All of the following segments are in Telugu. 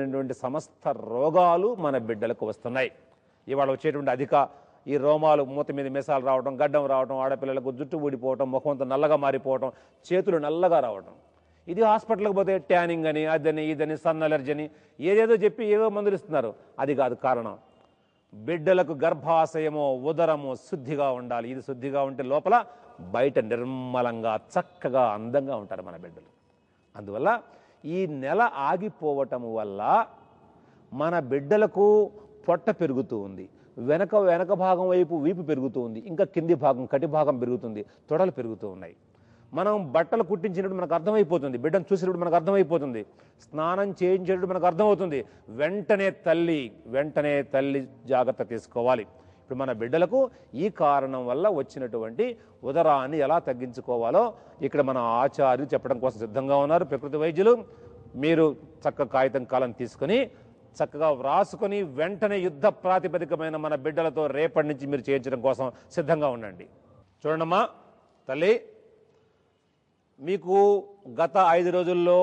అయినటువంటి సమస్త రోగాలు మన బిడ్డలకు వస్తున్నాయి. ఇవాళ వచ్చేటువంటి అధిక ఈ రోమాలు మూత మీద మిసాలు రావడం గడ్డం రావడం ఆడపిల్లలకు జుట్టు ఊడిపోవటం ముఖంతో నల్లగా మారిపోవటం చేతులు నల్లగా రావడం ఇది హాస్పిటల్కి పోతే ట్యానింగ్ అని అదని ఇదని సన్ అలర్జీ అని ఏదేదో చెప్పి ఏవో మందులు ఇస్తున్నారు. అది కాదు కారణం. బిడ్డలకు గర్భాశయము ఉదరము శుద్ధిగా ఉండాలి. ఇది శుద్ధిగా ఉంటే లోపల బయట నిర్మలంగా చక్కగా అందంగా ఉంటారు మన బిడ్డలు. అందువల్ల ఈ నెల ఆగిపోవటం వల్ల మన బిడ్డలకు పొట్ట పెరుగుతూ ఉంది. వెనక వెనక భాగం వైపు వీపు పెరుగుతూ ఉంది. ఇంకా కింది భాగం కటి భాగం పెరుగుతుంది. తొడలు పెరుగుతూ ఉన్నాయి. మనం బట్టలు కుట్టించినప్పుడు మనకు అర్థమైపోతుంది. బిడ్డను చూసినప్పుడు మనకు అర్థమైపోతుంది. స్నానం చేయించేటప్పుడు మనకు అర్థమవుతుంది. వెంటనే తల్లి వెంటనే తల్లి జాగ్రత్త తీసుకోవాలి. ఇప్పుడు మన బిడ్డలకు ఈ కారణం వల్ల వచ్చినటువంటి ఉదరాన్ని ఎలా తగ్గించుకోవాలో ఇక్కడ మన ఆచార్యులు చెప్పడం కోసం సిద్ధంగా ఉన్నారు. ప్రకృతి వైద్యులు మీరు చక్క కాగితం కాలం తీసుకొని చక్కగా వ్రాసుకొని వెంటనే యుద్ధ ప్రాతిపదికమైన మన బిడ్డలతో రేపటి నుంచి మీరు చేయించడం కోసం సిద్ధంగా ఉండండి. చూడండమ్మా తల్లి మీకు గత ఐదు రోజుల్లో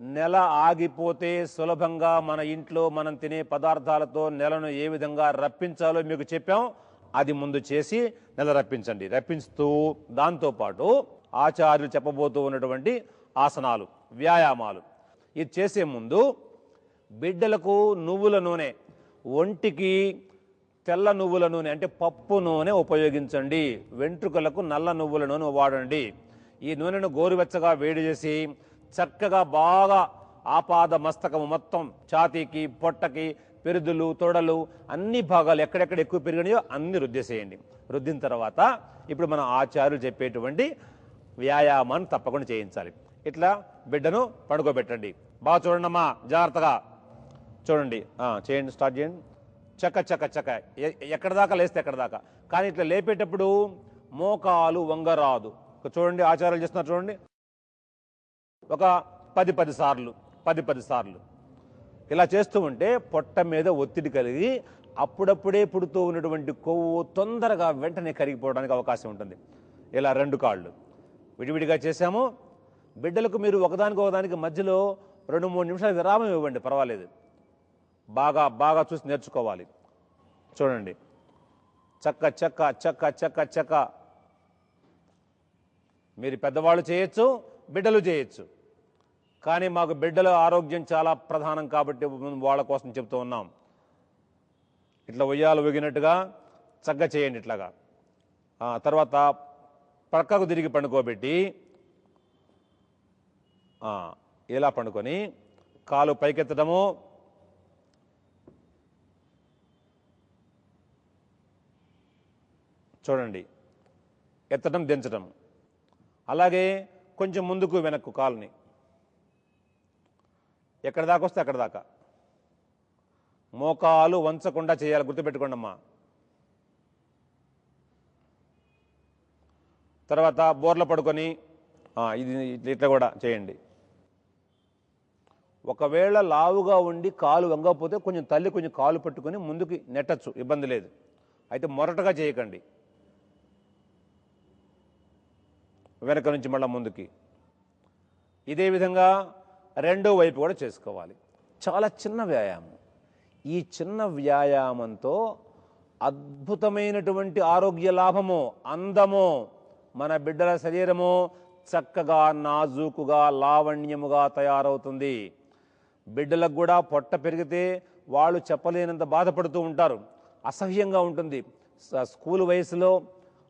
నెల ఆగిపోతే సులభంగా మన ఇంట్లో మనం తినే పదార్థాలతో నెలను ఏ విధంగా రప్పించాలో మీకు చెప్పాం. అది ముందు చేసి నెల రప్పించండి. రప్పిస్తూ దాంతోపాటు ఆచార్యులు చెప్పబోతూ ఉన్నటువంటి ఆసనాలు వ్యాయామాలు. ఇది చేసే ముందు బిడ్డలకు నువ్వుల నూనె ఒంటికి తెల్ల నువ్వుల నూనె అంటే పప్పు నూనె ఉపయోగించండి. వెంట్రుకలకు నల్ల నువ్వుల నూనె వాడండి. ఈ నూనెను గోరువెచ్చగా వేడి చేసి చక్కగా బాగా ఆపాద మస్తకము మొత్తం. ఛాతీకి పొట్టకి పెరుదులు తొడలు అన్ని భాగాలు ఎక్కడెక్కడ ఎక్కువ పెరిగినాయో అన్ని రుద్దేసేయండి రుద్దిన తర్వాత ఇప్పుడు మన ఆచార్యులు చెప్పేటువంటి వ్యాయామాన్ని తప్పకుండా చేయించాలి. ఇట్లా బిడ్డను పడుకోబెట్టండి. బాగా చూడండి అమ్మా జాగ్రత్తగా. చూడండి. చేయండి స్టార్ట్ చేయండి. చక్క చక్క చక్క ఎక్కడ దాకా లేస్తే ఎక్కడ దాకా. కానీ ఇట్లా లేపేటప్పుడు మోకాలు వంగరాదు. చూడండి ఆచారాలు చేస్తున్నారు చూడండి. ఒక పది పది సార్లు పది పది సార్లు. ఇలా చేస్తూ ఉంటే పొట్ట మీద ఒత్తిడి కలిగి అప్పుడప్పుడే పుడుతూ ఉన్నటువంటి కొవ్వు తొందరగా వెంటనే కరిగిపోవడానికి అవకాశం ఉంటుంది. ఇలా రెండు కాళ్ళు. విడివిడిగా చేశాము. బిడ్డలకు మీరు ఒకదానికి ఒకదానికి మధ్యలో రెండు మూడు నిమిషాలు విరామం ఇవ్వండి పర్వాలేదు. బాగా బాగా చూసి నేర్చుకోవాలి. చూడండి. చక్క చక్క చక్క చక్క చక్క. మీరు పెద్దవాళ్ళు చేయొచ్చు బిడ్డలు చేయొచ్చు. కానీ మాకు బిడ్డల ఆరోగ్యం చాలా ప్రధానం కాబట్టి వాళ్ళ కోసం చెప్తూ ఉన్నాం. ఇట్లా ఉయ్యాలు ఊగినట్టుగా చక్క చేయండి ఇట్లాగా. తర్వాత పక్కకు తిరిగి పండుకోబెట్టి ఇలా పండుకొని కాలు పైకెత్తడము. చూడండి ఎత్తడం దించడం. అలాగే కొంచెం ముందుకు వెనక్కు కాలుని. ఎక్కడ దాకా వస్తే అక్కడ దాకా. మోకాలు వంచకుండా చేయాలి గుర్తుపెట్టుకోండి అమ్మా తర్వాత బోర్ల పడుకొని ఇది ఇట్లా- ఇట్లా కూడా చేయండి. ఒకవేళ లావుగా ఉండి కాలు వంగకపోతే కొంచెం తల్లి కొంచెం కాలు పట్టుకొని ముందుకి నెట్టచ్చు ఇబ్బంది లేదు. అయితే మొరటగా చేయకండి. వెనక నుంచి మళ్ళీ ముందుకి. ఇదే విధంగా రెండో వైపు కూడా చేసుకోవాలి. చాలా చిన్న వ్యాయామం. ఈ చిన్న వ్యాయామంతో అద్భుతమైనటువంటి ఆరోగ్య లాభము అందము మన బిడ్డల శరీరము చక్కగా నాజూకుగా లావణ్యముగా తయారవుతుంది. బిడ్డలకు కూడా పొట్ట పెరిగితే వాళ్ళు చెప్పలేనంత బాధపడుతూ ఉంటారు. అసహ్యంగా ఉంటుంది. స్కూల్ వయసులో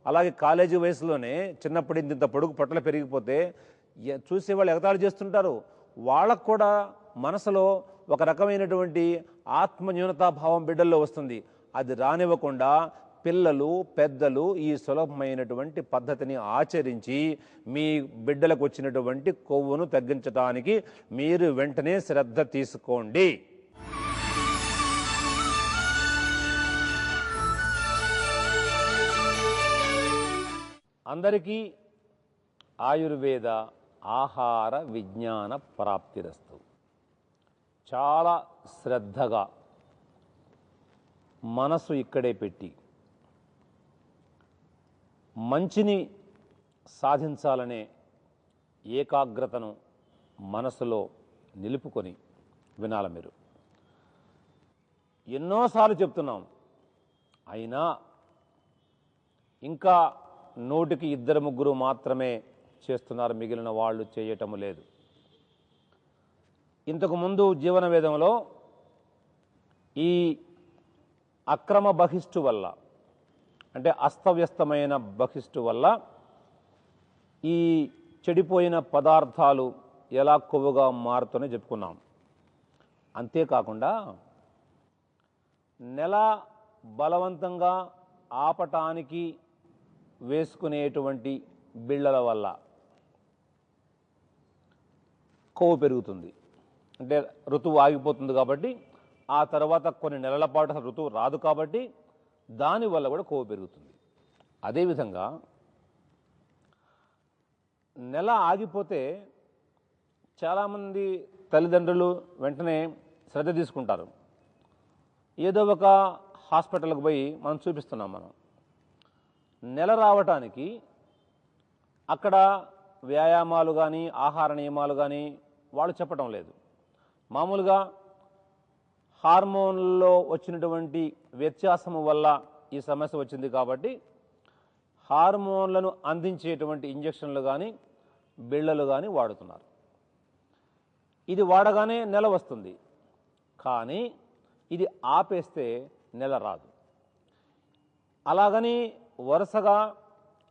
అలాగే కాలేజీ వయసులోనే చిన్నప్పటి ఇంత పొడుగు పొట్టలు పెరిగిపోతే ఎ- చూసేవాళ్ళు ఎగతాళి చేస్తుంటారు. వాళ్ళకు కూడా మనసులో ఒక రకమైనటువంటి ఆత్మ న్యూనతాభావం బిడ్డల్లో వస్తుంది. అది రానివ్వకుండా పిల్లలు పెద్దలు ఈ సులభమైనటువంటి పద్ధతిని ఆచరించి మీ బిడ్డలకు వచ్చినటువంటి కొవ్వును తగ్గించడానికి మీరు వెంటనే శ్రద్ధ తీసుకోండి. అందరికీ ఆయుర్వేద ఆహార విజ్ఞాన ప్రాప్తిరస్తు. చాలా శ్రద్ధగా మనసు ఇక్కడే పెట్టి మంచిని సాధించాలనే ఏకాగ్రతను మనసులో నిలుపుకొని వినాలి మీరు. ఎన్నోసార్లు చెప్తున్నాం అయినా ఇంకా నోటికి ఇద్దరు ముగ్గురు మాత్రమే చేస్తున్నారు మిగిలిన వాళ్ళు చేయటం లేదు. ఇంతకుముందు జీవన వేదంలో ఈ అక్రమ బహిష్టు వల్ల అంటే అస్తవ్యస్తమైన బహిష్టు వల్ల ఈ చెడిపోయిన పదార్థాలు ఎలా కొవ్వుగా మారుతూనే చెప్పుకున్నాం. అంతేకాకుండా నెల బలవంతంగా ఆపటానికి వేసుకునేటువంటి బిళ్ళల వల్ల కొవ్వు పెరుగుతుంది. అంటే ఋతువు ఆగిపోతుంది కాబట్టి ఆ తర్వాత కొన్ని నెలల పాటు ఋతువు రాదు కాబట్టి దానివల్ల కూడా కొవ్వు పెరుగుతుంది. అదేవిధంగా నెల ఆగిపోతే చాలామంది తల్లిదండ్రులు వెంటనే శ్రద్ధ తీసుకుంటారు. ఏదో ఒక హాస్పిటల్కి పోయి మనం చూపిస్తున్నాం మనం. నెల రావటానికి అక్కడ వ్యాయామాలు కానీ ఆహార నియమాలు కానీ వాళ్ళు చెప్పడం లేదు. మామూలుగా హార్మోన్లో వచ్చినటువంటి వ్యత్యాసము వల్ల ఈ సమస్య వచ్చింది కాబట్టి హార్మోన్లను అందించేటువంటి ఇంజక్షన్లు కానీ బిళ్ళలు కానీ వాడుతున్నారు. ఇది వాడగానే నెల వస్తుంది. కానీ ఇది ఆపేస్తే నెల రాదు. అలాగని వరుసగా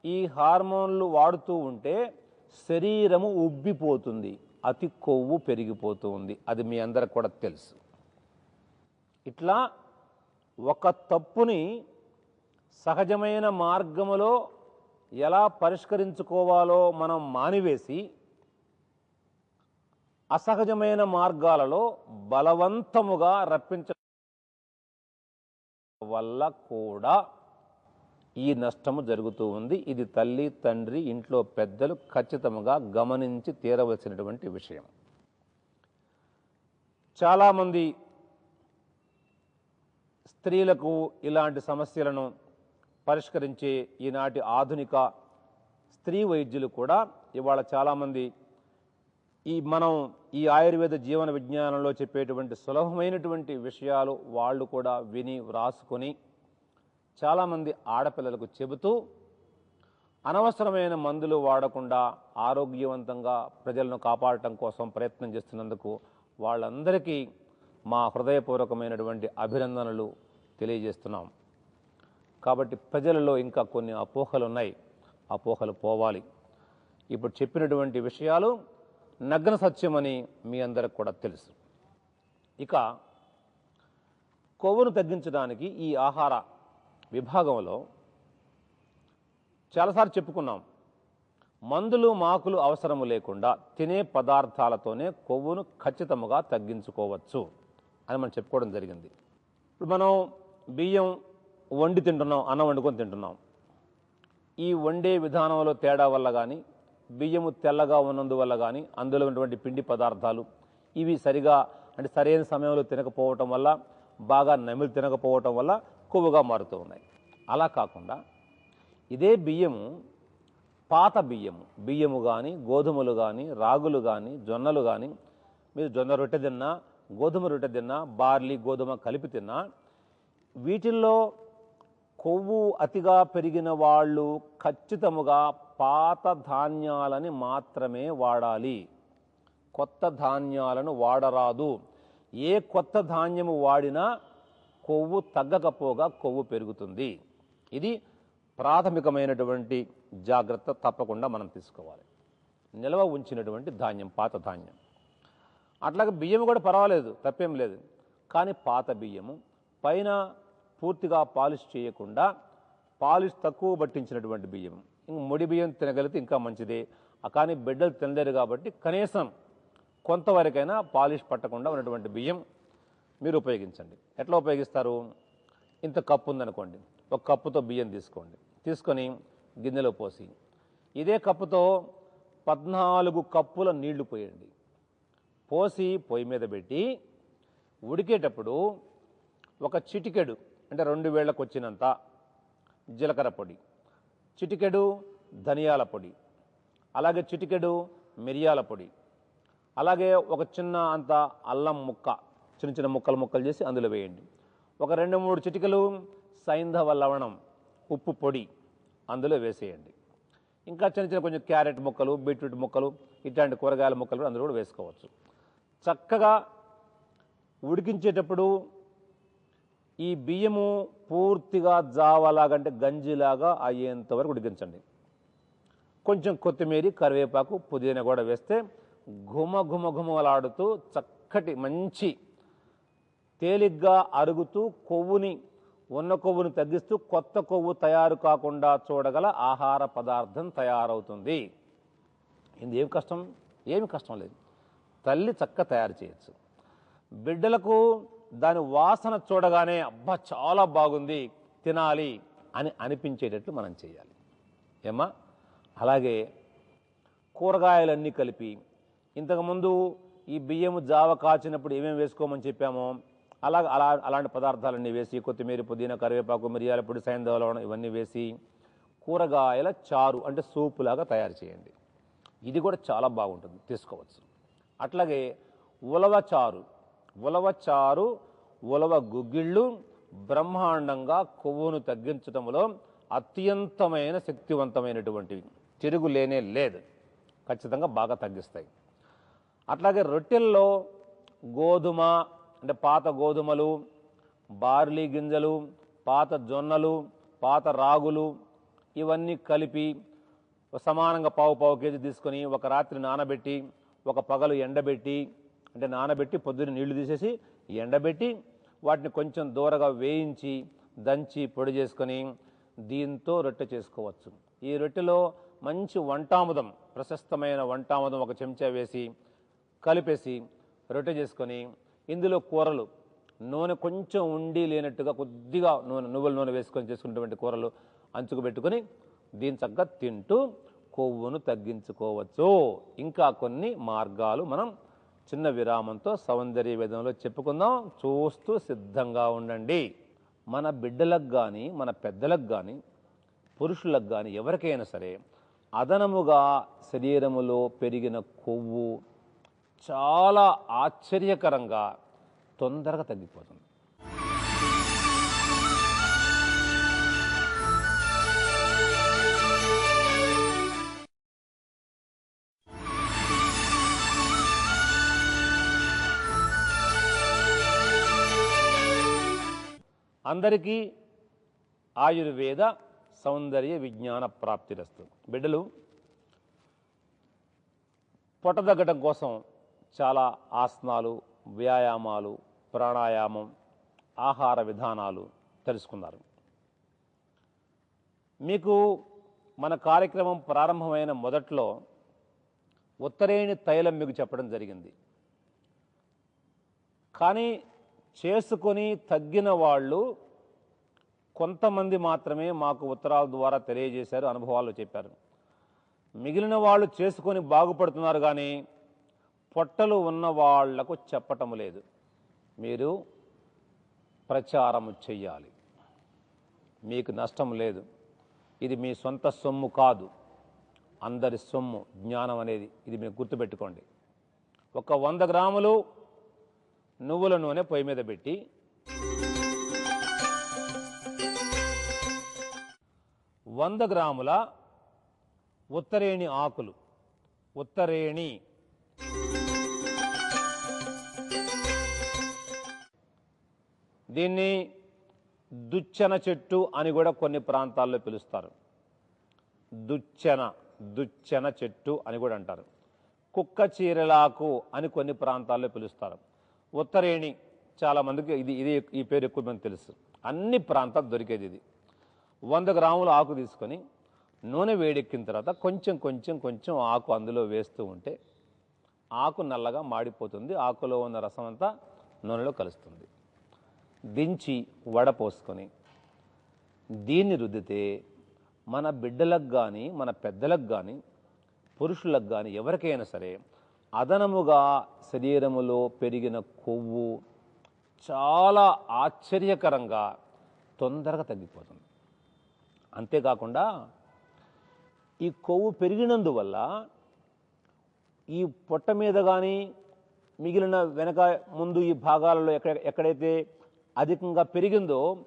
ఈ హార్మోన్లు వాడుతూ ఉంటే శరీరము ఉబ్బిపోతుంది. అతి కొవ్వు పెరిగిపోతూ ఉంది అది మీ అందరికి కూడా తెలుసు. ఇట్లా ఒక తప్పుని సహజమైన మార్గములో ఎలా పరిష్కరించుకోవాలో మనం మానివేసి అసహజమైన మార్గాలలో బలవంతముగా రప్పించ వల్ల కూడా ఈ నష్టము జరుగుతూ ఉంది. ఇది తల్లి తండ్రి ఇంట్లో పెద్దలు ఖచ్చితంగా గమనించి తీరవలసినటువంటి విషయం. చాలామంది స్త్రీలకు ఇలాంటి సమస్యలను పరిష్కరించే ఈనాటి ఆధునిక స్త్రీ వైద్యులు కూడా ఇవాళ చాలామంది ఈ మనం ఈ ఆయుర్వేద జీవన విజ్ఞానంలో చెప్పేటువంటి సులభమైనటువంటి విషయాలు వాళ్ళు కూడా విని వ్రాసుకొని చాలామంది ఆడపిల్లలకు చెబుతూ అనవసరమైన మందులు వాడకుండా ఆరోగ్యవంతంగా ప్రజలను కాపాడటం కోసం ప్రయత్నం చేస్తున్నందుకు వాళ్ళందరికీ మా హృదయపూర్వకమైనటువంటి అభినందనలు తెలియజేస్తున్నాం. కాబట్టి ప్రజలలో ఇంకా కొన్ని అపోహలు ఉన్నాయి. అపోహలు పోవాలి. ఇప్పుడు చెప్పినటువంటి విషయాలు నగ్న సత్యమని మీ అందరికి కూడా తెలుసు. ఇక కొవ్వును తగ్గించడానికి ఈ ఆహార విభాగంలో చాలాసార్లు చెప్పుకున్నాం. మందులు మాకులు అవసరము లేకుండా తినే పదార్థాలతోనే కొవ్వును ఖచ్చితముగా తగ్గించుకోవచ్చు అని మనం చెప్పుకోవడం జరిగింది. ఇప్పుడు మనం బియ్యం వండి తింటున్నాం అన్నం వండుకొని తింటున్నాం. ఈ వండే విధానంలో తేడా వల్ల కానీ బియ్యము తెల్లగా ఉన్నందువల్ల కానీ అందులో ఉన్నటువంటి పిండి పదార్థాలు ఇవి సరిగా అంటే సరైన సమయంలో తినకపోవటం వల్ల బాగా నమిలి తినకపోవటం వల్ల తక్కువగా మారుతూ ఉన్నాయి. అలా కాకుండా ఇదే బియ్యము పాత బియ్యము బియ్యము కానీ గోధుమలు కానీ రాగులు కానీ జొన్నలు కానీ మీరు జొన్న రొట్టె తిన్నా గోధుమ రొట్టె తిన్నా బార్లీ గోధుమ కలిపి తిన్నా వీటిల్లో కొవ్వు అతిగా పెరిగిన వాళ్ళు ఖచ్చితముగా పాత ధాన్యాలని మాత్రమే వాడాలి. కొత్త ధాన్యాలను వాడరాదు. ఏ కొత్త ధాన్యము వాడినా కొవ్వు తగ్గకపోగా కొవ్వు పెరుగుతుంది. ఇది ప్రాథమికమైనటువంటి జాగ్రత్త తప్పకుండా మనం తీసుకోవాలి. నిల్వ ఉంచినటువంటి ధాన్యం పాత ధాన్యం. అట్లాగే బియ్యం కూడా పర్వాలేదు తప్పేం లేదు. కానీ పాత బియ్యము పైన పూర్తిగా పాలిష్ చేయకుండా పాలిష్ తక్కువ పట్టించినటువంటి బియ్యం ఇంక ముడి బియ్యం తినగలిగితే ఇంకా మంచిదే. కానీ బిడ్డలు తినలేరు కాబట్టి కనీసం కొంతవరకైనా పాలిష్ పట్టకుండా ఉన్నటువంటి బియ్యం మీరు ఉపయోగించండి. ఎట్లా ఉపయోగిస్తారు? ఇంత కప్పు ఉందనుకోండి. ఒక కప్పుతో బియ్యం తీసుకోండి. తీసుకొని గిన్నెలో పోసి ఇదే కప్పుతో పద్నాలుగు కప్పుల నీళ్ళు పోయండి. పోసి పొయ్యి మీద పెట్టి ఉడికేటప్పుడు ఒక చిటికెడు అంటే రెండు వేళ్ళకు వచ్చినంత జీలకర్ర పొడి చిటికెడు ధనియాల పొడి అలాగే చిటికెడు మిరియాల పొడి అలాగే ఒక చిన్న అంత అల్లం ముక్క చిన్న చిన్న ముక్కలు ముక్కలు చేసి అందులో వేయండి. ఒక రెండు మూడు చిటికలు సైంధవ లవణం ఉప్పు పొడి అందులో వేసేయండి. ఇంకా చిన్న చిన్న కొంచెం క్యారెట్ ముక్కలు బీట్రూట్ ముక్కలు ఇట్లాంటి కూరగాయల ముక్కలు కూడా అందులో కూడా వేసుకోవచ్చు. చక్కగా ఉడికించేటప్పుడు ఈ బియ్యము పూర్తిగా జావలాగంటే గంజిలాగా అయ్యేంత వరకు ఉడికించండి. కొంచెం కొత్తిమీర కరివేపాకు పుదీనా కూడా వేస్తే ఘుమ ఘుమ ఘుమలాడుతూ చక్కటి మంచి తేలిగ్గా అరుగుతూ కొవ్వుని ఉన్న కొవ్వుని తగ్గిస్తూ కొత్త కొవ్వు తయారు కాకుండా చూడగల ఆహార పదార్థం తయారవుతుంది. ఇది ఏమి కష్టం? ఏమి కష్టం లేదు. తల్లి చక్క తయారు చేయొచ్చు. బిడ్డలకు దాని వాసన చూడగానే అబ్బా చాలా బాగుంది తినాలి అని అనిపించేటట్లు మనం చేయాలి. ఏమా అలాగే కూరగాయలన్నీ కలిపి ఇంతకుముందు ఈ బియ్యము జావ కాచినప్పుడు ఏమేమి వేసుకోమని చెప్పామో? అలా అలా అలాంటి పదార్థాలన్నీ వేసి కొత్తిమీర పుదీనా కరివేపాకు మిరియాల పొడి సైంధవలం ఇవన్నీ వేసి కూరగాయల చారు అంటే సూపు లాగా తయారు చేయండి. ఇది కూడా చాలా బాగుంటుంది. తీసుకోవచ్చు. అట్లాగే ఉలవ చారు. ఉలవ చారు ఉలవ గుగ్గిళ్ళు బ్రహ్మాండంగా కొవ్వును తగ్గించడంలో అత్యంతమైన శక్తివంతమైనటువంటివి. తిరుగులేనే లేదు. ఖచ్చితంగా బాగా తగ్గిస్తాయి. అట్లాగే రొట్టెల్లో గోధుమ అంటే పాత గోధుమలు బార్లీ గింజలు పాత జొన్నలు పాత రాగులు ఇవన్నీ కలిపి సమానంగా పావు పావు కేజీ తీసుకొని ఒక రాత్రి నానబెట్టి ఒక పగలు ఎండబెట్టి అంటే నానబెట్టి పొద్దున్న నీళ్ళు తీసేసి ఎండబెట్టి వాటిని కొంచెం దూరగా వేయించి దంచి పొడి చేసుకొని దీంతో రొట్టె చేసుకోవచ్చు. ఈ రొట్టెలో మంచి వంటాముదం ప్రశస్తమైన వంటాముదం ఒక చెంచా వేసి కలిపేసి రొట్టె చేసుకొని ఇందులో కూరలు. నూనె కొంచెం ఉండి లేనట్టుగా కొద్దిగా నూనె నువ్వుల నూనె వేసుకొని చేసుకున్నటువంటి కూరలు అంచుకు పెట్టుకొని దీని చక్కగా తింటూ కొవ్వును తగ్గించుకోవచ్చు. ఇంకా కొన్ని మార్గాలు మనం చిన్న విరామంతో సౌందర్య విధంలో చెప్పుకుందాం. చూస్తూ సిద్ధంగా ఉండండి. మన బిడ్డలకు కానీ మన పెద్దలకు కానీ పురుషులకు కానీ ఎవరికైనా సరే అదనముగా శరీరములో పెరిగిన కొవ్వు చాలా ఆశ్చర్యకరంగా తొందరగా తగ్గిపోతుంది. అందరికీ ఆయుర్వేద సౌందర్య విజ్ఞాన ప్రాప్తిరస్తు బిడ్డలు పొట్టదగ్గటం కోసం చాలా ఆసనాలు వ్యాయామాలు ప్రాణాయామం ఆహార విధానాలు తెలుసుకున్నారు. మీకు మన కార్యక్రమం ప్రారంభమైన మొదట్లో ఉత్తరేణి తైలం మీకు చెప్పడం జరిగింది. కానీ చేసుకొని తగ్గిన వాళ్ళు కొంతమంది మాత్రమే మాకు ఉత్తరాల ద్వారా తెలియజేశారు అనుభవాలు చెప్పారు. మిగిలిన వాళ్ళు చేసుకొని బాగుపడుతున్నారు కానీ పొట్టలు ఉన్న వాళ్ళకు చెప్పటం లేదు. మీరు ప్రచారము చెయ్యాలి. మీకు నష్టం లేదు. ఇది మీ సొంత సొమ్ము కాదు. అందరి సొమ్ము జ్ఞానం అనేది ఇది మీరు గుర్తుపెట్టుకోండి. ఒక వంద గ్రాములు నువ్వుల నూనె పొయ్యి మీద పెట్టి వంద గ్రాముల ఉత్తరేణి ఆకులు ఉత్తరేణి దీన్ని దుచ్చన చెట్టు అని కూడా కొన్ని ప్రాంతాల్లో పిలుస్తారు. దుచ్చన దుచ్చన చెట్టు అని కూడా అంటారు. కుక్క చీరలాకు అని కొన్ని ప్రాంతాల్లో పిలుస్తారు. ఉత్తరేణి చాలామందికి ఇది ఇది ఈ పేరు ఎక్కువ మంది తెలుసు. అన్ని ప్రాంతాలు దొరికేది ఇది. వంద గ్రాముల ఆకు తీసుకొని నూనె వేడెక్కిన తర్వాత కొంచెం కొంచెం కొంచెం ఆకు అందులో వేస్తూ ఉంటే ఆకు నల్లగా మాడిపోతుంది. ఆకులో ఉన్న రసం అంతా నూనెలో కలుస్తుంది. దించి వడపోసుకొని దీన్ని రుద్దితే మన బిడ్డలకు కానీ మన పెద్దలకు కానీ పురుషులకు కానీ ఎవరికైనా సరే అదనముగా శరీరములో పెరిగిన కొవ్వు చాలా ఆశ్చర్యకరంగా తొందరగా తగ్గిపోతుంది. అంతేకాకుండా ఈ కొవ్వు పెరిగినందువల్ల ఈ పొట్ట మీద కానీ మిగిలిన వెనక ముందు ఈ భాగాలలో ఎక్కడ ఎక్కడైతే అధికంగా పెరిగిందో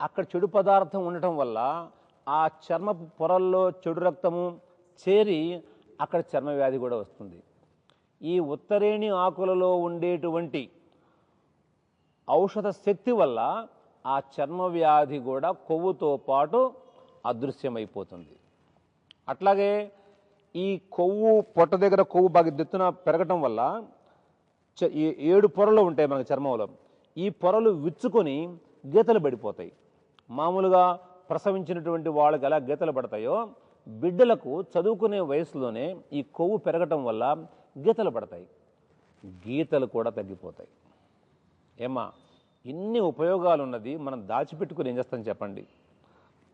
అక్కడ చెడు పదార్థం ఉండటం వల్ల ఆ చర్మ పొరల్లో చెడు రక్తము చేరి అక్కడ చర్మ వ్యాధి కూడా వస్తుంది. ఈ ఉత్తరేణి ఆకులలో ఉండేటువంటి ఔషధ శక్తి వల్ల ఆ చర్మ వ్యాధి కూడా కొవ్వుతో పాటు అదృశ్యమైపోతుంది. అట్లాగే ఈ కొవ్వు పొట్ట దగ్గర కొవ్వు బాగా దెత్తున పెరగటం వల్ల చ- ఏడు పొరలు ఉంటాయి మనకి చర్మంలో. ఈ పొరలు విచ్చుకొని గీతలు పడిపోతాయి. మామూలుగా ప్రసవించినటువంటి వాళ్ళకి ఎలా గీతలు పడతాయో బిడ్డలకు చదువుకునే వయసులోనే ఈ కొవ్వు పెరగటం వల్ల గీతలు పడతాయి. గీతలు కూడా తగ్గిపోతాయి. ఏమా ఇన్ని ఉపయోగాలు ఉన్నది మనం దాచిపెట్టుకుని ఏం చేస్తాం చెప్పండి?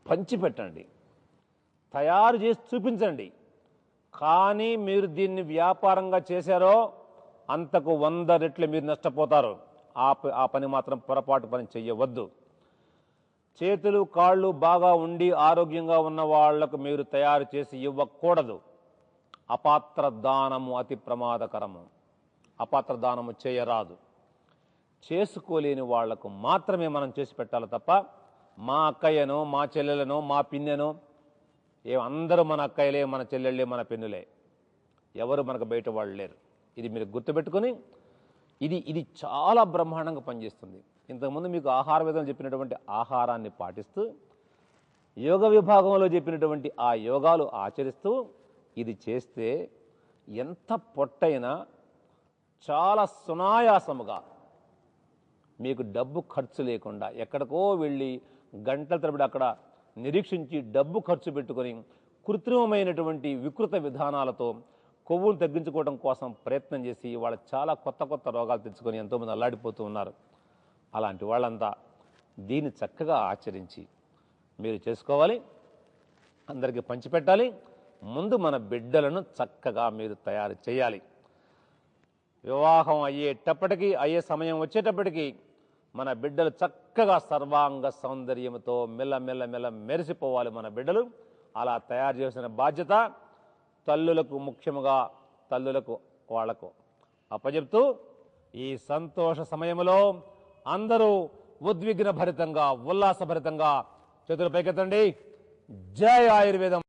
పంచిపెట్టండి తయారు చేసి చూపించండి. కానీ మీరు దీన్ని వ్యాపారంగా చేశారో అంతకు వంద రెట్లు మీరు నష్టపోతారు. ఆ ప- ఆ పని మాత్రం పొరపాటు పని చేయవద్దు చేతులు కాళ్ళు బాగా ఉండి ఆరోగ్యంగా ఉన్న వాళ్ళకు మీరు తయారు చేసి ఇవ్వకూడదు. అపాత్ర దానము అతి ప్రమాదకరము. అపాత్ర దానము చేయరాదు. చేసుకోలేని వాళ్ళకు మాత్రమే మనం చేసి పెట్టాలి తప్ప మా అక్కయ్యనో మా చెల్లెలనో మా పిన్నెనో ఏ అందరూ మన అక్కయ్యలే మన చెల్లెళ్ళే మన పెన్నులే. ఎవరు మనకు బయట వాళ్ళు లేరు. ఇది మీరు గుర్తుపెట్టుకొని ఇది ఇది చాలా బ్రహ్మాండంగా పనిచేస్తుంది. ఇంతకుముందు మీకు ఆహార విధానం చెప్పినటువంటి ఆహారాన్ని పాటిస్తూ యోగ విభాగంలో చెప్పినటువంటి ఆ యోగాలు ఆచరిస్తూ ఇది చేస్తే ఎంత పొట్టైనా చాలా సునాయాసముగా మీకు డబ్బు ఖర్చు లేకుండా ఎక్కడికో వెళ్ళి గంటల తరబడి అక్కడ నిరీక్షించి డబ్బు ఖర్చు పెట్టుకొని కృత్రిమమైనటువంటి వికృత విధానాలతో కొవ్వును తగ్గించుకోవడం కోసం ప్రయత్నం చేసి వాళ్ళు చాలా కొత్త కొత్త రోగాలు తెచ్చుకొని ఎంతోమంది అల్లాడిపోతూ ఉన్నారు. అలాంటి వాళ్ళంతా దీన్ని చక్కగా ఆచరించి మీరు చేసుకోవాలి అందరికీ పంచిపెట్టాలి ముందు మన బిడ్డలను చక్కగా మీరు తయారు చేయాలి. వివాహం అయ్యేటప్పటికీ అయ్యే సమయం వచ్చేటప్పటికీ మన బిడ్డలు చక్కగా సర్వాంగ సౌందర్యంతో మెల్ల మెల్ల మెల్ల మెరిసిపోవాలి మన బిడ్డలు. అలా తయారు చేసిన బాధ్యత తల్లులకు ముఖ్యముగా తల్లులకు వాళ్ళకు అప్పజెప్తూ ఈ సంతోష సమయంలో అందరూ ఉద్విగ్న భరితంగా ఉల్లాసభరితంగా చేతులు పైకెత్తండి. జయ ఆయుర్వేదం.